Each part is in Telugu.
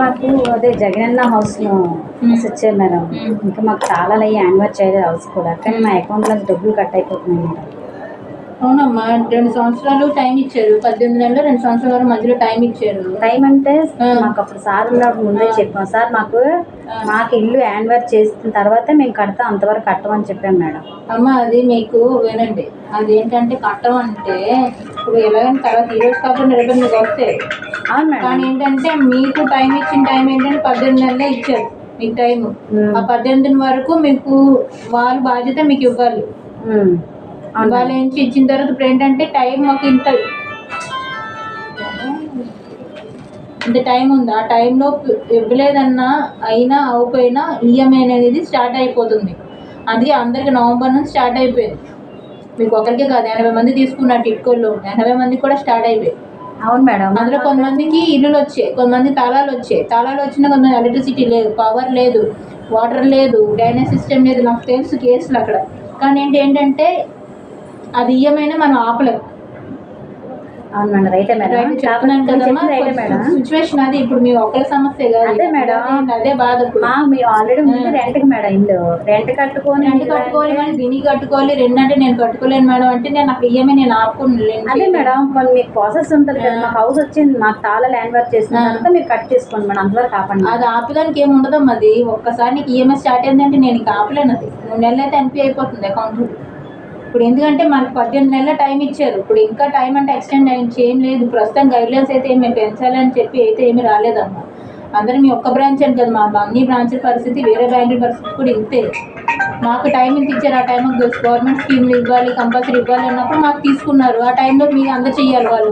మాకు అదే జగనన్న హౌస్లో వచ్చారు మేడం. ఇంకా మాకు చాలా అయ్యి యాన్వర్ చేయలేదు హౌస్ కూడా. కానీ మా అకౌంట్లో డబ్బులు కట్ అయిపోతున్నాయి మేడం. అవునమ్మా రెండు సంవత్సరాలు టైం ఇచ్చారు. పద్దెనిమిది నెలలు రెండు సంవత్సరాల వరకు మధ్యలో టైం ఇచ్చారు. టైం అంటే. మాకు అప్పుడు సార్ ఉన్నప్పుడు ముందే. చెప్పాం. సార్ మాకు. మాకు ఇల్లు యాన్వర్ చేసిన తర్వాత మేము కడతాం అంతవరకు కట్టమని చెప్పాం మేడం. అమ్మ అది మీకు వినండి అది ఏంటంటే కట్టం అంటే ఇప్పుడు ఎలాగైనా తర్వాత ఈ రోజు కాకుండా రేపు మీకు వస్తాయి అవును కానీ ఏంటంటే మీకు టైం ఇచ్చిన టైం ఏంటంటే పద్దెనిమిది నెలలే ఇచ్చారు మీకు టైం. ఆ పద్దెనిమిది వరకు మీకు వాళ్ళ బాధ్యత మీకు ఇవ్వాలి. వాళ్ళు. ఏంచి ఇచ్చిన తర్వాత ఇప్పుడు ఏంటంటే టైం మాకు ఇంత. ఇంత టైం ఉంది. ఆ టైంలో ఇవ్వలేదన్నా అయినా అవ్వకపోయినా ఈఎంఐ అనేది స్టార్ట్ అయిపోతుంది. అందుకే అందరికి నవంబర్ నుంచి స్టార్ట్ అయిపోయింది. మీకు ఒకరికే కాదు ఎనభై మంది తీసుకున్నట్టు ఇటుకోళ్ళు ఎనభై మందికి కూడా స్టార్ట్ అయిపోయింది అవును మేడం. అందులో కొంతమందికి ఇల్లులు వచ్చాయి కొంతమంది తాళాలు వచ్చాయి. తాళాలు వచ్చిన కొంతమంది ఎలక్ట్రిసిటీ లేదు పవర్ లేదు వాటర్ లేదు డ్రైనేజ్ సిస్టమ్ లేదు. నాకు తెలుసు కేసులు అక్కడ. కానీ ఏంటి ఏంటంటే అది ఇయ్యమైనా మనం ఆపలేము అవును మేడం రైటే మేడం. రైట్ చెప్తున్నాను కదమ్మా రైటే సిచ్యువేషన్ అది ఇప్పుడు మీ ఒక్కరి సమస్య కాదు. అదే మేడం. అదే- బాధ ఇప్పుడు. మా మీ ఆల్రెడీ ముందు రెంట్కి మేడం ఇల్లు. రెంట్ కట్టుకొని రెండు కట్టుకోవాలి కానీ దీనికి కట్టుకోవాలి రెండు అంటే నేను కట్టుకోలేను మేడం అంటే నేను అక్కడ ఇయ్యమే నేను ఆపుకుని అదే మేడం కొన్ని మీకు ప్రాసెస్ ఉంటుంది కదా మాకు హౌస్ వచ్చింది మాకు తాళ ల్యాండ్ వర్క్ చేసిన. తర్వాత మీరు కట్ చేసుకోండి మేడం అంతవరకు ఆపండి. అది ఆపడానికి ఏమి ఉండదమ్మా అది. ఒక్కసారి నీకు ఈఎంఐ స్టార్ట్ అయిందంటే నేను ఇంకా ఆపలేను అది. మూడు నెలలు అయితే ఎన్పి అయిపోతుంది అకౌంట్ ఇప్పుడు ఎందుకంటే మనకు పద్దెనిమిది నెలల టైం ఇచ్చారు. ఇప్పుడు ఇంకా టైం అంటే ఎక్స్టెండ్ అయింది. ఏం లేదు. ప్రస్తుతం గైడ్లైన్స్ అయితే ఏమి పెంచాలని చెప్పి అయితే ఏమీ రాలేదమ్మా. అందరూ మీ ఒక్క బ్రాంచ్ అని కదా మా అన్ని బ్రాంచ్ల పరిస్థితి వేరే బ్యాంకుల పరిస్థితి కూడా ఇంతే. మాకు టైం ఇంత ఇచ్చారు ఆ టైం గవర్నమెంట్ స్కీమ్లు ఇవ్వాలి కంపల్సరీ ఇవ్వాలి అన్నప్పుడు మాకు తీసుకున్నారు. ఆ టైంలో మీరు అందరు చెయ్యాలి వాళ్ళు.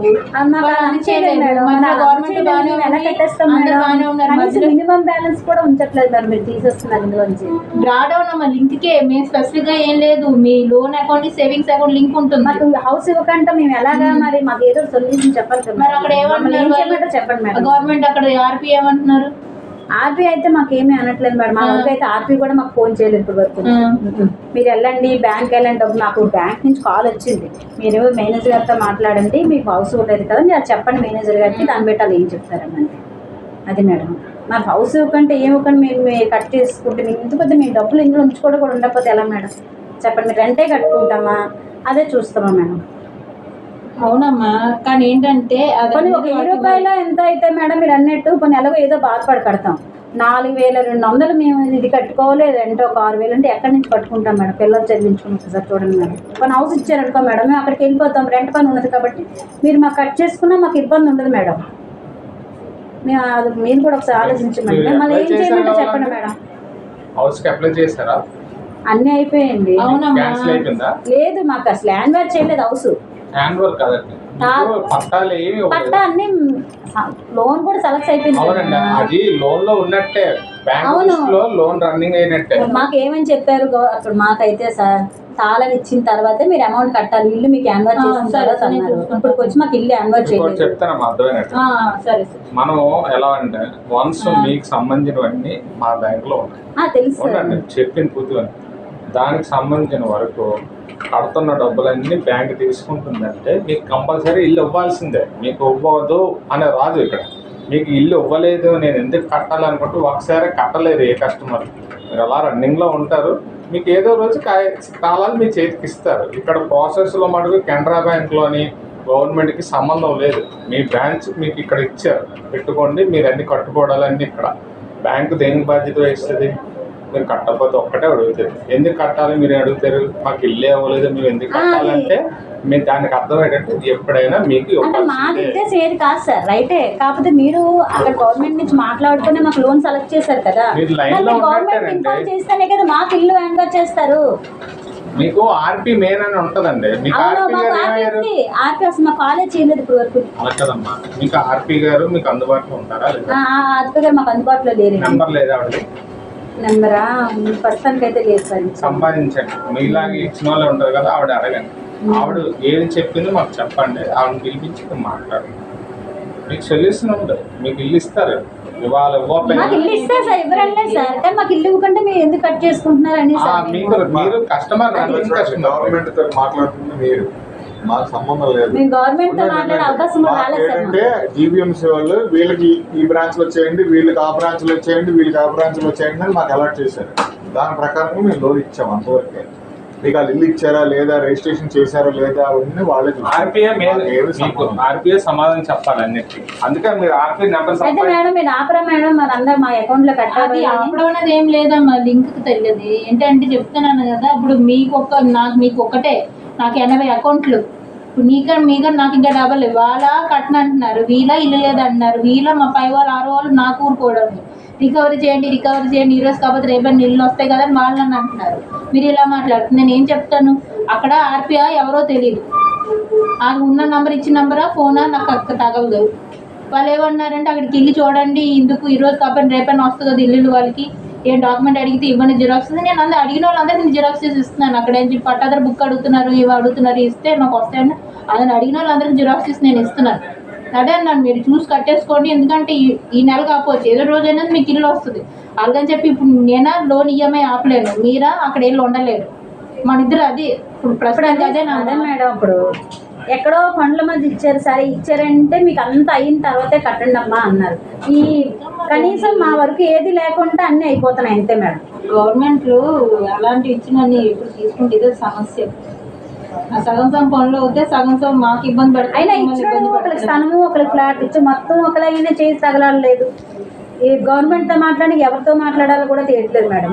మినిమం బ్యాలెన్స్ కూడా ఉంచట్లేదు మీరు తీసేస్తున్నారు ఇందులోంచి. డ్రాడౌన్ అమ్మ లింక్కే మేము స్పెసిఫిక్గా ఏం లేదు. మీ loan account savings account link ఉంటుంది. మాకు హౌస్ ఇవ్వకంటే మేము ఎలాగా మరి మాకు ఏదో సొల్యూషన్ చెప్పాలి మరి అక్కడ ఏమంటున్నారు చెప్పండి మేడం. గవర్నమెంట్ అక్కడ ఆర్పీ ఏమంటున్నారు? ఆర్పీ అయితే మాకు ఏమీ అనట్లేదు మేడం. మా. వరకు అయితే ఆర్పీ కూడా మాకు ఫోన్ చేయలేదు ఇప్పటి వరకు. మీరు వెళ్ళండి బ్యాంక్ వెళ్ళండి. డబ్బు నాకు బ్యాంక్ నుంచి కాల్ వచ్చింది. మీరు మేనేజర్ గారితో మాట్లాడండి. మీకు హౌస్ ఉండేది కదా మీరు చెప్పండి మేనేజర్ గారికి. దాన్ని బట్టి వాళ్ళు ఏం చెప్తారని అది మేడం. మాకు హౌస్ ఇవ్వకంటే ఏం ఇవ్వకండి మీరు మీరు కట్ చేసుకుంటే మీకు ఎందుకంటే మీ డబ్బులు ఇందులో ఉంచుకోవడం కూడా ఉండకపోతే ఎలా మేడం? చెప్పండి మీరు రెంటే కట్టుకుంటామా? అదే చూస్తామా మేడం. అవునమ్మా కానీ ఏంటంటే కొన్ని ఒక వెయ్యి రూపాయలు ఎంత అయితే మేడం మీరు అన్నట్టు కొన్ని ఎలాగో ఏదో బాధపడి కడతాం నాలుగు వేల రెండు వందలు మేము ఇది కట్టుకోవాలి రెంటో ఒక ఆరు వేలు అంటే ఎక్కడి నుంచి కట్టుకుంటాం మేడం? పిల్లలు చదివించుకుని ఒకసారి చూడండి మేడం. కొన్ని హౌస్ ఇచ్చారనుకో మేడం మేము అక్కడికి వెళ్ళిపోతాం రెంట్ పని ఉన్నది కాబట్టి మీరు మాకు కట్ చేసుకున్నా మాకు ఇబ్బంది ఉండదు మేడం. మేము అది మీరు కూడా ఒకసారి ఆలోచించండి మళ్ళీ ఏం చేయమంటే చెప్పండి? మేడం. హౌస్కి అప్లై చేశారా? అన్నీ అయిపోయింది. అవునమ్మా. లేదు మాకు అసలు ల్యాండ్ వేర్ చేయలేదు హౌస్ హ్యాండ్ వర్క్ కదండి. మీకు పట్టాలు ఏమి పట్టా అన్ని లోన్ కూడా సెలెక్ట్ అయిపోయింది. అవునండి. కదా. అది లోన్లో ఉన్నట్టే. బ్యాంక్ అవును. లో లోన్ రన్నింగ్ అయినట్టే. మాకు ఏమని చెప్పారు అప్పుడు మాకైతే సార్ తాళం ఇచ్చిన తర్వాతే మీరు అమౌంట్ కట్టాలి. ఇల్లు మీకు యాన్వర్ చేసిన తర్వాత అన్నారు. ఇప్పుడు వచ్చి మాకు ఇల్లు యాన్వర్ అర్థమైనట్టు ఆ, సరే సరే. మనం ఎలా అంటే వన్స్ మీకు సంబంధించినవన్నీ మా బ్యాంక్లో ఉన్నాయి. ఆ, తెలుసు. సార్ ఉండండి చెప్పింది పూర్తిగా. దానికి సంబంధించిన వరకు కడుతున్న డబ్బులన్నీ బ్యాంక్ తీసుకుంటుందంటే మీకు కంపల్సరీ ఇల్లు ఇవ్వాల్సిందే. మీకు ఇవ్వదు అనే రాదు ఇక్కడ. మీకు ఇల్లు ఇవ్వలేదు నేను ఎందుకు కట్టాలనుకుంటే ఒకసారి కట్టలేరు ఏ కస్టమర్. మీరు అలా రన్నింగ్లో ఉంటారు. మీకు ఏదో రోజు కాయ- కాలాలు మీ చేతికి ఇస్తారు. ఇక్కడ ప్రాసెస్లో మటుకు కెనరా బ్యాంక్లోని గవర్నమెంట్కి సంబంధం లేదు. మీ బ్రాంచ్ మీకు ఇక్కడ ఇచ్చారు. పెట్టుకోండి మీరు అన్ని కట్టుకోవడాలన్నీ ఇక్కడ. బ్యాంకు దేనికి బాధ్యత వహిస్తుంది? మీరు కట్టకపోతే ఒక్కటే అడుగుతారు ఎందుకు కట్టాలి? మీరు అడుగుతారు? మాకు ఇల్లే అవ్వలేదు మేము ఎందుకు కట్టాలంటే మీరు దానికి అర్థం ఏంటంటే ఎప్పుడైనా మీకు అంటే కాదు సార్ రైటే. కాకపోతే మీరు అక్కడ గవర్నమెంట్ నుంచి మాట్లాడుకుని మాకు లోన్ సెలెక్ట్ చేశారు కదా. గవర్నమెంట్. ఇన్ఫార్మ్ చేస్తేనే కదా మాకు ఇల్లు యాన్వర్ చేస్తారు. మీకు ఆర్పి మెయిన్ అని ఉంటదండి. మీకు ఆర్పి అసలు మా కాలేజ్ చేయలేదు ఇప్పుడు వరకు కదమ్మా. మీకు ఆర్పి గారు మీకు అందుబాటులో ఉంటారా ఆర్పీ గారు మాకు అందుబాటులో లేరు నెంబర్ లేదా నెంబరా ప్రస్తుతానికి అయితే లేదు సార్ సంపాదించండి. మీలాగా ఇచ్చిన వాళ్ళు ఉంటారు కదా ఆవిడ అడగండి. ఆవిడ ఏది చెప్పిందో మాకు చెప్పండి. ఆవిడని పిలిపించి మాట్లాడండి మీకు సొల్యూషన్ ఉంది మీకు ఇల్లు ఇస్తారు. ఇవాళ మాకు ఇల్లు ఇస్తారు సార్ ఎవరన్నా సార్. కానీ మాకు ఇల్లు ఇవ్వకుండా మీరు ఎందుకు కట్ చేసుకుంటున్నారు అని ఆ, సార్ మీకు మీరు కస్టమర్ గవర్నమెంట్తో మాట్లాడుతుంది మీరు. మాకు సంబంధం లేదు. ఏంటంటే జీబీఎంసీ వాళ్ళు వీళ్ళకి ఈ బ్రాంచ్లో వచ్చేయండి వీళ్ళకి ఆ బ్రాంచ్లో వచ్చేయండి వీళ్ళకి ఆ బ్రాంచ్లో వచ్చేయండి అని మాకు అలాట్ చేశారు. దాని ప్రకారంగా మేము లోన్ ఇచ్చాం అంతవరకే. మీకు వాళ్ళు ఇల్లు ఇచ్చారా లేదా రిజిస్ట్రేషన్ చేశారా లేదా అవన్నీ వాళ్ళే చూస్తారు. ఆర్పిఐ. ఆర్పిఐ సమాధానం చెప్పాలి అన్నిటికీ. అందుకని మీరు ఆర్పిఐ నెంబర్ అయితే మేడం మీరు ఆపరా మేడం మరి అందరు మా అకౌంట్లో కట్టాలి. అప్పుడు అనేది ఏం లేదమ్మా లింక్ తెలియదు ఏంటంటే చెప్తున్నాను కదా ఇప్పుడు మీకు ఒక నాకు మీకు ఒకటే నాకు ఎనభై అకౌంట్లు. ఇప్పుడు నీక మీక నాకు ఇంకా డబల్ వాళ్ళ కట్న అంటున్నారు. వీళ్ళ ఇల్లు లేదంటున్నారు. వీళ్ళ మా పై వాళ్ళు ఆరో వాళ్ళు నాకు ఊరుకోవడం రికవరీ చేయండి రికవరీ చేయండి. ఈ రోజు కాకపోతే రేపటి ఇల్లు వస్తాయి కదా అని వాళ్ళు అంటున్నారు. మీరు ఇలా మాట్లాడుతుంది నేను ఏం చెప్తాను? అక్కడ ఆర్పిఐ ఎవరో తెలియదు వాళ్ళు ఉన్న నంబర్ ఇచ్చిన నంబరా ఫోనా నాకు అక్క తగలదు. వాళ్ళు ఏమన్నారంటే అక్కడికి వెళ్ళి చూడండి ఇందుకు ఈ రోజు కాబట్టి రేపైనా వస్తుంది కదా ఇల్లు వాళ్ళకి. ఏం డాక్యుమెంట్ అడిగితే ఇవ్వండి జిరాక్స్ నేను అందరూ అడిగిన వాళ్ళందరికీ నేను జిరాక్స్ చేసి ఇస్తున్నాను. అక్కడ ఏం చెప్పి పట్టాదారు బుక్ అడుగుతున్నారు ఇవి అడుగుతున్నారు ఇస్తే నాకు వస్తాయని అదని అడిగిన వాళ్ళందరికీ జిరాక్స్ చేసి నేను ఇస్తున్నాను. అదే అన్నాను మీరు చూసి కట్టేసుకోండి. ఎందుకంటే ఈ ఈ నెల కాకపోవచ్చు. ఏదో రోజైనా మీకు ఇల్లు వస్తుంది. అలాగని చెప్పి ఇప్పుడు నేనా లోన్ ఈఎంఐ ఆపలేను. మీరా అక్కడ వెళ్ళి ఉండలేరు. మన ఇద్దరు అది ఇప్పుడు ప్రస్తుతానికి అదే నా అదే మేడం ఇప్పుడు ఎక్కడో కొండల మధ్య ఇచ్చారు సరే ఇచ్చారంటే మీకు అంత అయిన తర్వాతే కట్టండి అమ్మా అన్నారు. ఈ కనీసం మా వరకు ఏది లేకుండా అన్నీ అయిపోతున్నాయి అంతే మేడం. గవర్నమెంట్లు అలాంటి ఇచ్చినని ఇప్పుడు తీసుకుంటే ఇదే సమస్య. సగం సగం పనులు అవుతే సగం సగం మాకు ఇబ్బంది పడుతుంది అయినా ఇబ్బంది ఒకరికి. స్థలము ఒకరికి ఫ్లాట్ ఇచ్చి మొత్తం ఒకలాగానే చేసి తగలలేదు ఈ గవర్నమెంట్తో మాట్లాడి ఎవరితో మాట్లాడాలో కూడా తెలియట్లేదు మేడం.